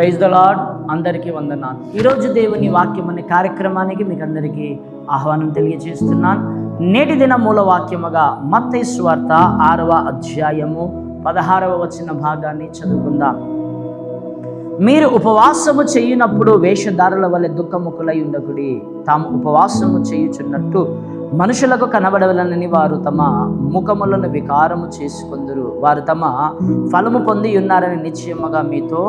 Praise the lord అందరికీ వందనాలు. ఈరోజు దేవుని వాక్యం అనే కార్యక్రమానికి మీకు అందరికీ ఆహ్వానం తెలియజేస్తున్నాను. నేటి దిన మూల వాక్యముగా మత్తయి ఆరవ అధ్యాయము పదహారవ వచ్చిన భాగాన్ని చదువుకుందాం. మీరు ఉపవాసము చేయునప్పుడు వేషధారుల వలె దుఃఖముఖులై ఉండకుడి. తాము ఉపవాసము చేయుచున్నట్టు మనుషులకు కనబడవలనని వారు తమ ముఖములను వికారము చేసుకుందరు. వారు తమ ఫలము పొంది ఉన్నారని నిశ్చయముగా మీతో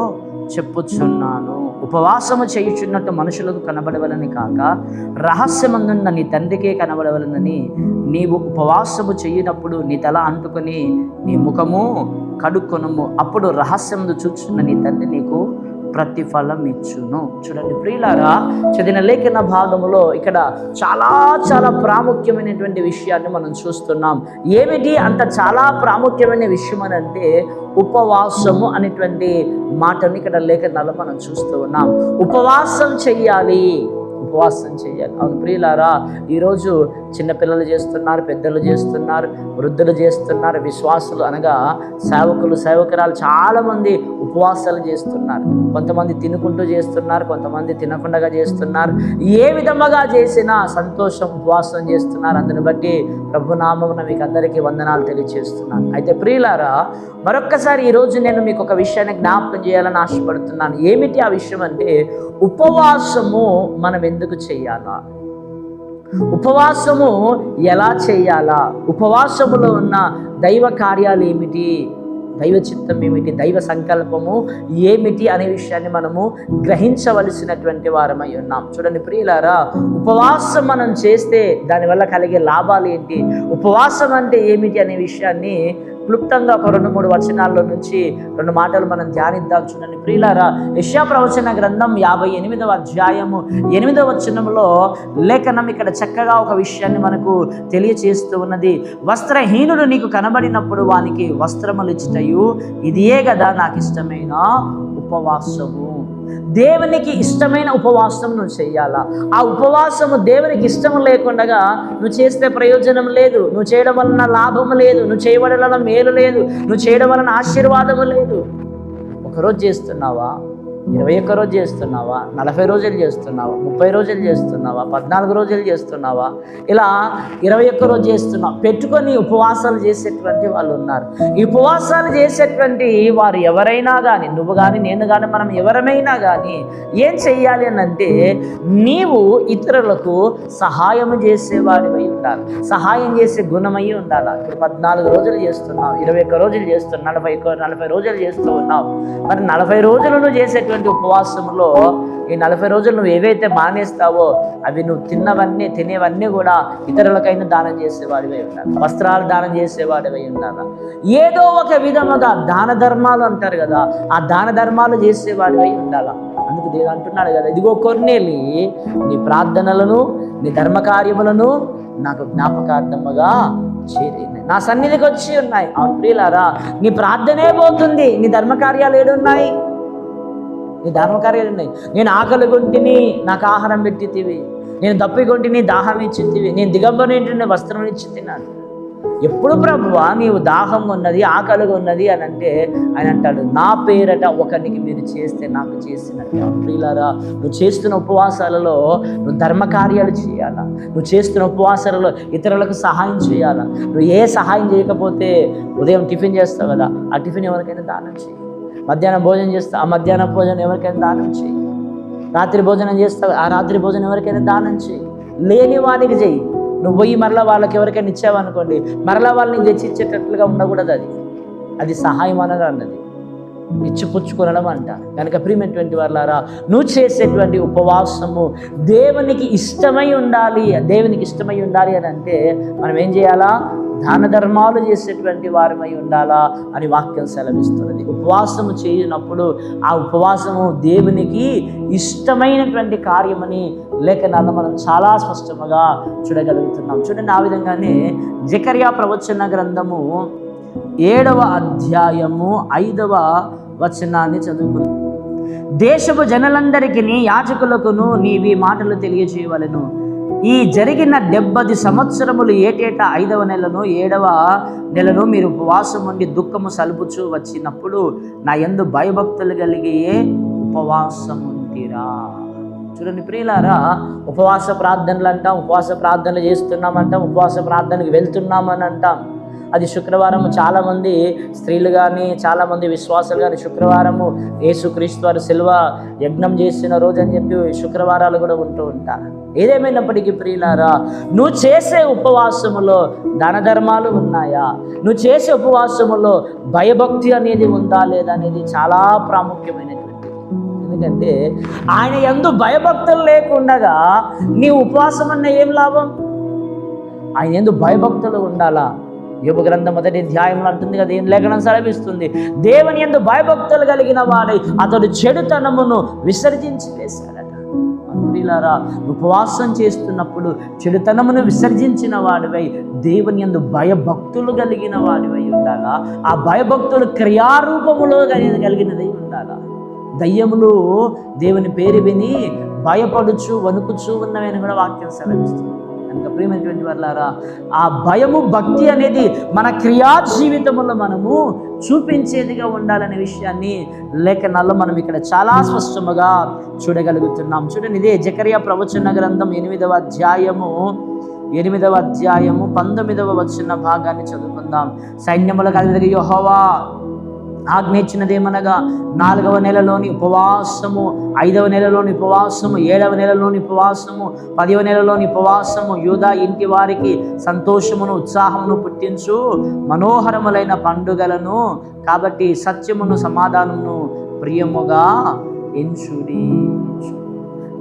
చెప్పుచున్నాను. ఉపవాసము చేయుచున్నట్టు మనుషులకు కనబడవలని కాక రహస్యమందున్న నీ తండ్రికే కనబడవలనని నీవు ఉపవాసము చేయనప్పుడు నీ తల అంటుకొని నీ ముఖము కడుక్కొనము. అప్పుడు రహస్యమును చూచున్న నీ తండ్రి నీకు ప్రతిఫలం ఇచ్చును చూడండి ప్రియులారా చదివిన లేఖన భాగంలో ఇక్కడ చాలా చాలా ప్రాముఖ్యమైనటువంటి విషయాన్ని మనం చూస్తున్నాం. ఏమిటి అంత చాలా ప్రాముఖ్యమైన విషయం అని అంటే ఉపవాసము అనేటువంటి మాటని ఇక్కడ లేఖనాలు మనం చూస్తూ ఉన్నాం. ఉపవాసం చెయ్యాలి. ఉపవాసం చేయాలి అవును ప్రియులారా ఈరోజు చిన్నపిల్లలు చేస్తున్నారు పెద్దలు చేస్తున్నారు వృద్ధులు చేస్తున్నారు విశ్వాసులు అనగా సేవకులు సేవకురాలు చాలామంది ఉపవాసాలు చేస్తున్నారు. కొంతమంది తినుకుంటూ చేస్తున్నారు కొంతమంది తినకుండా చేస్తున్నారు. ఏ విధముగా చేసినా సంతోషం ఉపవాసం చేస్తున్నారు. అందుని బట్టి ప్రభునామమున మీకు అందరికీ వందనాలు తెలియజేస్తున్నాను అయితే ప్రియులారా మరొక్కసారి ఈరోజు నేను మీకు ఒక విషయాన్ని జ్ఞాపకం చేయాలని ఆశపడుతున్నాను. ఏమిటి ఆ విషయం అంటే ఉపవాసము మనం ఎందుకు చేయాలా? ఉపవాసము ఎలా చేయాలా? ఉపవాసములో ఉన్న దైవ కార్యాలు ఏమిటి? దైవ చిత్తం ఏమిటి? దైవ సంకల్పము ఏమిటి అనే విషయాన్ని మనము గ్రహించవలసినటువంటి వారమై ఉన్నాం. చూడండి ప్రియులారా ఉపవాసం మనం చేస్తే దానివల్ల కలిగే లాభాలు ఏంటి? ఉపవాసం అంటే ఏమిటి అనే విషయాన్ని క్లుప్తంగా ఒక రెండు మూడు వచనాల్లో నుంచి రెండు మాటలు మనం ధ్యానిద్దాం చూడండి. ప్రియులారా యశా ప్రవచన గ్రంథం యాభై ఎనిమిదవ అధ్యాయము ఎనిమిదవ వచనంలో లేఖనం ఇక్కడ చక్కగా ఒక విషయాన్ని మనకు తెలియచేస్తూ ఉన్నది. వస్త్రహీనుడు నీకు కనబడినప్పుడు వానికి వస్త్రములు ఇచ్చటయు ఇదియే కదా నాకు ఇష్టమైన ఉపవాసము. దేవునికి ఇష్టమైన ఉపవాసం నువ్వు చేయాలా? ఆ ఉపవాసము దేవునికి ఇష్టం లేకుండా నువ్వు చేస్తే ప్రయోజనం లేదు. నువ్వు చేయడం వలన లాభం లేదు. నువ్వు చేయడం వలన మేలు లేదు. నువ్వు చేయడం వలన ఆశీర్వాదము లేదు. ఒకరోజు చేస్తున్నావా? ఇరవై ఒక్క రోజు చేస్తున్నావా? నలభై రోజులు చేస్తున్నావా? ముప్పై రోజులు చేస్తున్నావా? పద్నాలుగు రోజులు చేస్తున్నావా? ఇలా ఇరవై ఒక్క రోజు చేస్తున్నావు పెట్టుకొని ఉపవాసాలు చేసేటువంటి వాళ్ళు ఉన్నారు. ఈ ఉపవాసాలు చేసేటువంటి వారు ఎవరైనా కానీ నువ్వు కానీ నేను కానీ మనం ఎవరమైనా కానీ ఏం చెయ్యాలి అని అంటే నీవు ఇతరులకు సహాయం చేసేవాడివై ఉండాలి. సహాయం చేసే గుణమై ఉండాలి. ఇప్పుడు పద్నాలుగు రోజులు చేస్తున్నావు ఇరవై ఒక్క రోజులు చేస్తున్నావు నలభై నలభై రోజులు చేస్తూ ఉన్నావు. మరి నలభై రోజులు నువ్వు చేసేటువంటి ఉపవాసంలో ఈ నలభై రోజులు నువ్వు ఏవైతే మానేస్తావో అవి నువ్వు తిన్నవన్నీ తినేవన్నీ కూడా ఇతరులకైనా దానం చేసేవాడివై ఉండాలి. వస్త్రాలు దానం చేసేవాడివై ఉండాలి. ఏదో ఒక విధముగా దాన ధర్మాలు అంటారు కదా ఆ దాన ధర్మాలు చేసేవాడివై ఉండాలి. అందుకు దేవుడు అంటున్నాడు కదా ఇదిగో కొన్నేలి నీ ప్రార్థనలను నీ ధర్మకార్యములను నాకు జ్ఞాపకార్థముగా చేరి నా సన్నిధికి వచ్చి ఉన్నాయి. అవును ప్రియులారా నీ ప్రార్థనే పోతుంది నీ ధర్మకార్యాలు ఏడున్నాయి? నీ ధర్మకార్యాలు ఉన్నాయి నేను ఆకలి కొంటిని నాకు ఆహారం పెట్టితివి నేను దప్పికొంటిని దాహం ఇచ్చితివి నేను దిగంబరేంటి వస్త్రం ఇచ్చి తిన్నాను. ఎప్పుడు ప్రభువా నీవు దాహం ఉన్నది ఆకలిగా ఉన్నది అని అంటే ఆయన అంటాడు నా పేరట ఒకరికి మీరు చేస్తే నాకు చేసినట్టు. ప్రియులారా నువ్వు చేస్తున్న ఉపవాసాలలో నువ్వు ధర్మకార్యాలు చేయాలా? నువ్వు చేస్తున్న ఉపవాసాలలో ఇతరులకు సహాయం చేయాలా? నువ్వు ఏ సహాయం చేయకపోతే ఉదయం టిఫిన్ చేస్తావు కదా ఆ టిఫిన్ ఎవరికైనా దానం చేయాలి మధ్యాహ్నం భోజనం చేస్తా ఆ మధ్యాహ్నం భోజనం ఎవరికైనా దానం చేయి. రాత్రి భోజనం చేస్తావు ఆ రాత్రి భోజనం ఎవరికైనా దానం చేయి. లేని వానికి చెయ్యి నువ్వు పోయి మరలా వాళ్ళకి ఎవరికైనా ఇచ్చావనుకోండి మరలా వాళ్ళని తెచ్చి ఇచ్చేటట్లుగా ఉండకూడదు అది. అది సహాయం అనగా అన్నది. ఇచ్చిపుచ్చుకొనడం అంట. కనుక ప్రియమైనటువంటి వాళ్ళారా నువ్వు చేసేటువంటి ఉపవాసము దేవునికి ఇష్టమై ఉండాలి దేవునికి ఇష్టమై ఉండాలి అని అంటే మనం ఏం చేయాలా? దాన ధర్మాలు చేసేటువంటి వారమై ఉండాలా అని వాక్యం సెలవిస్తున్నది. ఉపవాసము చేయనప్పుడు ఆ ఉపవాసము దేవునికి ఇష్టమైనటువంటి కార్యమని లేఖనాల్లో మనం చాలా స్పష్టముగా చూడగలుగుతున్నాం. చూడండి ఆ విధంగానే జకర్యా ప్రవచన గ్రంథము ఏడవ అధ్యాయము ఐదవ వచనాన్ని చదువుకున్నాం దేశపు జనులందరికీ యాచకులకును నీవి మాటలు తెలియజేయవలను ఈ జరిగిన డెబ్బది సంవత్సరములు ఏటేటా ఐదవ నెలను ఏడవ నెలను మీరు ఉపవాసం ఉండి దుఃఖము సలుపుచూ వచ్చినప్పుడు నా ఎందు భయభక్తులు కలిగి ఉపవాసముంటిరా. చూడండి ప్రియులారా ఉపవాస ప్రార్థనలు అంటాం ఉపవాస ప్రార్థనలు చేస్తున్నామంటాం ఉపవాస ప్రార్థనకు వెళ్తున్నామని అంటాం అది శుక్రవారం చాలామంది స్త్రీలు కానీ చాలామంది విశ్వాసాలు కానీ శుక్రవారము యేసుక్రీస్తు వారు సిల్వ యజ్ఞం చేసిన రోజు అని చెప్పి శుక్రవారాలు కూడా ఉంటూ ఉంటారు. ఏదేమైనప్పటికీ ప్రియులారా నువ్వు చేసే ఉపవాసములో ధనధర్మాలు ఉన్నాయా? నువ్వు చేసే ఉపవాసములో భయభక్తి అనేది ఉందా లేదా అనేది చాలా ప్రాముఖ్యమైనది ఎందుకంటే ఆయన ఎందు భయభక్తులు లేకుండగా నీ ఉపవాసం అన్న ఏం లాభం? ఆయన ఎందు భయభక్తులు ఉండాలా? యోగు గ్రంథం మొదటి ధ్యాయం అంటుంది కదా ఏం లేఖనం సెలవిస్తుంది. దేవుని ఎందు భయభక్తులు కలిగిన వాడై అతడు చెడుతనమును విసర్జించి వేశాడట. ప్రియులారా ఉపవాసం చేస్తున్నప్పుడు చెడుతనమును విసర్జించిన వాడివై దేవుని ఎందు భయభక్తులు కలిగిన వాడివై ఉండాలా? ఆ భయభక్తులు క్రియారూపములో కలిగినదై ఉండాలా? దయ్యములు దేవుని పేరు విని భయపడుచు వణుకుచూ ఉన్నవని కూడా వాక్యం సెలవిస్తుంది. కనుక ప్రేమైనటువంటి వాళ్ళారా ఆ భయము భక్తి అనేది మన క్రియా జీవితంలో మనము చూపించేదిగా ఉండాలనే విషయాన్ని లేఖనాల్లో మనం ఇక్కడ చాలా స్పష్టముగా చూడగలుగుతున్నాం. చూడండి ఇదే జకరియా ప్రవచన గ్రంథం ఎనిమిదవ అధ్యాయము ఎనిమిదవ అధ్యాయము పంతొమ్మిదవ వచ్చిన భాగాన్ని చదువుకుందాం. సైన్యముల కలిగి యోహవా ఆజ్ఞించినదేమనగా నాలుగవ నెలలోని ఉపవాసము ఐదవ నెలలోని ఉపవాసము ఏడవ నెలలోని ఉపవాసము పదవ నెలలోని ఉపవాసము యూదా ఇంటి వారికి సంతోషమును ఉత్సాహమును పుట్టించు మనోహరములైన పండుగలను కాబట్టి సత్యమును సమాధానమును ప్రియముగా ఎంచుడి.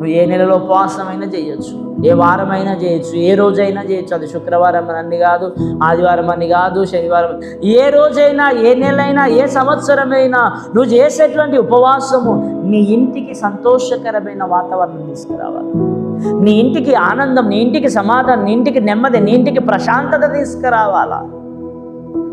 నువ్వు ఏ నెలలో ఉపవాసమైనా చేయొచ్చు. ఏ వారమైనా చేయొచ్చు. ఏ రోజైనా చేయొచ్చు. అది శుక్రవారం అని కాదు ఆదివారం అని కాదు శనివారం. ఏ రోజైనా ఏ నెలైనా ఏ సంవత్సరమైనా నువ్వు చేసేటువంటి ఉపవాసము నీ ఇంటికి సంతోషకరమైన వాతావరణం తీసుకురావాలి. నీ ఇంటికి ఆనందం నీ ఇంటికి సమాధానం నీ ఇంటికి నెమ్మది నీ ఇంటికి ప్రశాంతత తీసుకురావాలా?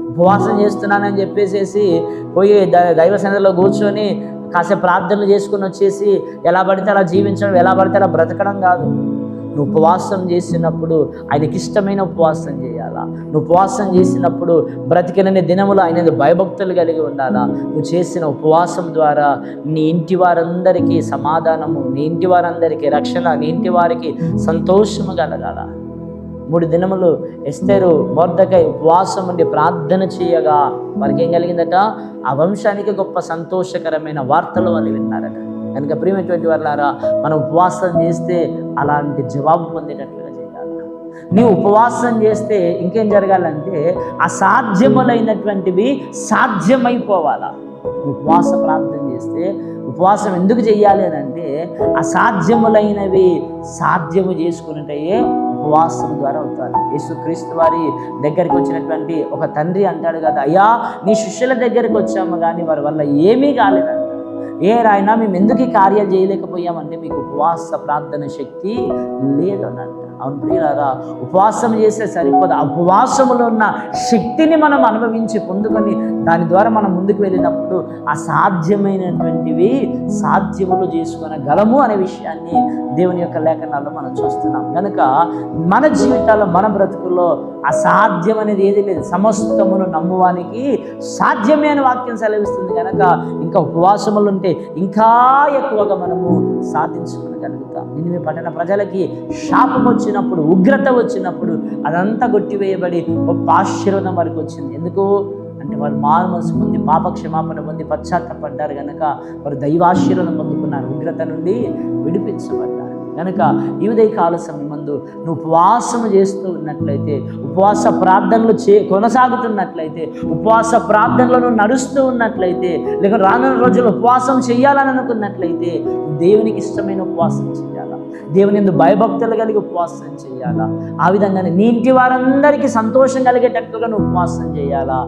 ఉపవాసం చేస్తున్నానని చెప్పేసేసి పోయి ద- దైవ సన్నిధిలో కూర్చొని కాసేపు ప్రార్థనలు చేసుకుని వచ్చేసి ఎలా పడితే అలా జీవించడం ఎలా పడితే అలా బ్రతకడం కాదు. నువ్వు ఉపవాసం చేసినప్పుడు ఆయనకి ఇష్టమైన ఉపవాసం చేయాలా? నువ్వు ఉపవాసం చేసినప్పుడు బ్రతికినన్ని దినములు ఆయన భయభక్తులు కలిగి ఉండాలా? నువ్వు చేసిన ఉపవాసం ద్వారా నీ ఇంటి వారందరికీ సమాధానము నీ ఇంటి వారందరికీ రక్షణ నీ ఇంటి వారికి సంతోషము కలగాల? మూడు దినములు ఎస్తేరు మోర్దకై ఉపవాసం ఉండి ప్రార్థన చేయగా వారికి ఏం కలిగిందట? ఆ వంశానికి గొప్ప సంతోషకరమైన వార్తలు వాళ్ళు విన్నారట. కనుక ప్రియమైనటువంటి వాళ్ళారా మనం ఉపవాసం చేస్తే అలాంటి జవాబు పొందేటట్లుగా చేయాలి. నీవు ఉపవాసం చేస్తే ఇంకేం జరగాలంటే అసాధ్యములైనటువంటివి సాధ్యమైపోవాలా. ఉపవాస ప్రార్థన చేస్తే ఉపవాసం ఎందుకు చేయాలి అని అంటే అసాధ్యములైనవి సాధ్యము చేసుకున్నట్టయే ఉపవాసం ద్వారా అవుతారు. యేసుక్రీస్తు వారి దగ్గరికి వచ్చినటువంటి ఒక తండ్రి అంటాడు కదా అయ్యా నీ శిష్యుల దగ్గరికి వచ్చాము కానీ వారి వల్ల ఏమీ కాలేదంట ఏ రాయన మేము ఎందుకు ఈ కార్యాలు చేయలేకపోయామంటే మీకు ఉపవాస ప్రార్థన శక్తి లేదు అవును ప్రియులారా ఉపవాసం చేస్తే సరిపోదు. ఆ ఉపవాసములో ఉన్న శక్తిని మనం అనుభవించి పొందుకొని దాని ద్వారా మనం ముందుకు వెళ్ళినప్పుడు అసాధ్యమైనటువంటివి సాధ్యములు చేసుకొనగలము అనే విషయాన్ని దేవుని యొక్క లేఖనాల్లో మనం చూస్తున్నాం. కనుక మన జీవితాల్లో మన బ్రతుకుల్లో అసాధ్యం అనేది ఏది లేదు. సమస్తమును నమ్మువానికి సాధ్యమే అని వాక్యం సెలవిస్తుంది. కనుక ఇంకా ఉపవాసములు ఉంటే ఇంకా ఎక్కువగా మనము సాధించుకోగలుగుతాం నిన్నవి పట్టణ ప్రజలకి శాపం వచ్చినప్పుడు ఉగ్రత వచ్చినప్పుడు అదంతా కొట్టివేయబడి ఒక ఆశీర్వదం వారికి వచ్చింది. ఎందుకు? అంటే వారు మారు మనసు పొంది పాప క్షమాపణ పొంది పశ్చాత్తపడ్డారు కనుక వారు దైవాశీర్వాదం పొందుకున్నారు. ఉగ్రత నుండి విడిపించబడ్డారు. కనుక ఈ ఉదయ కాల సమయమందు నువ్వు ఉపవాసము చేస్తూ ఉన్నట్లయితే ఉపవాస ప్రార్థనలు చే కొనసాగుతున్నట్లయితే ఉపవాస ప్రార్థనలో నువ్వు నడుస్తూ ఉన్నట్లయితే లేక రానున్న రోజుల్లో ఉపవాసం చేయాలని అనుకున్నట్లయితే దేవునికి ఇష్టమైన ఉపవాసం చేయాలా? దేవుని ఎందు భయభక్తులు కలిగి ఉపవాసం చేయాలా? ఆ విధంగానే నీ ఇంటి వారందరికీ సంతోషం కలిగేటట్లుగా నువ్వు ఉపవాసం చేయాలా?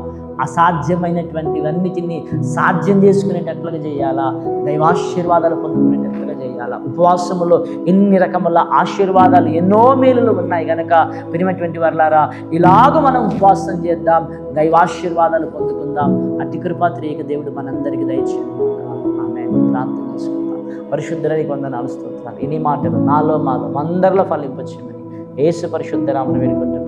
అసాధ్యమైనటువంటివన్నిటిని సాధ్యం చేసుకునేటట్లుగా చేయాలా? దైవాశీర్వాదాలు పొందుకునేటట్లుగా చేయాలా? ఉపవాసములో ఎన్ని రకముల ఆశీర్వాదాలు ఎన్నో మేలులు ఉన్నాయి కనుక వినినటువంటి వర్లారా ఇలాగ మనం ఉపవాసం చేద్దాం దైవాశీర్వాదాలు పొందుకుందాం. అట్టి కృపాత్రేక దేవుడు మనందరికీ దయచేయను ఆమె ప్రార్థన చేసుకుందాం. పరిశుద్ధులకి వందనాలు స్తోత్రాలు. ఎన్ని మాటలు నాలో మాలో అందరిలో ఫలింపచ్చేయమని ఏసు పరిశుద్ధ రామను వేడుకుంటున్నాను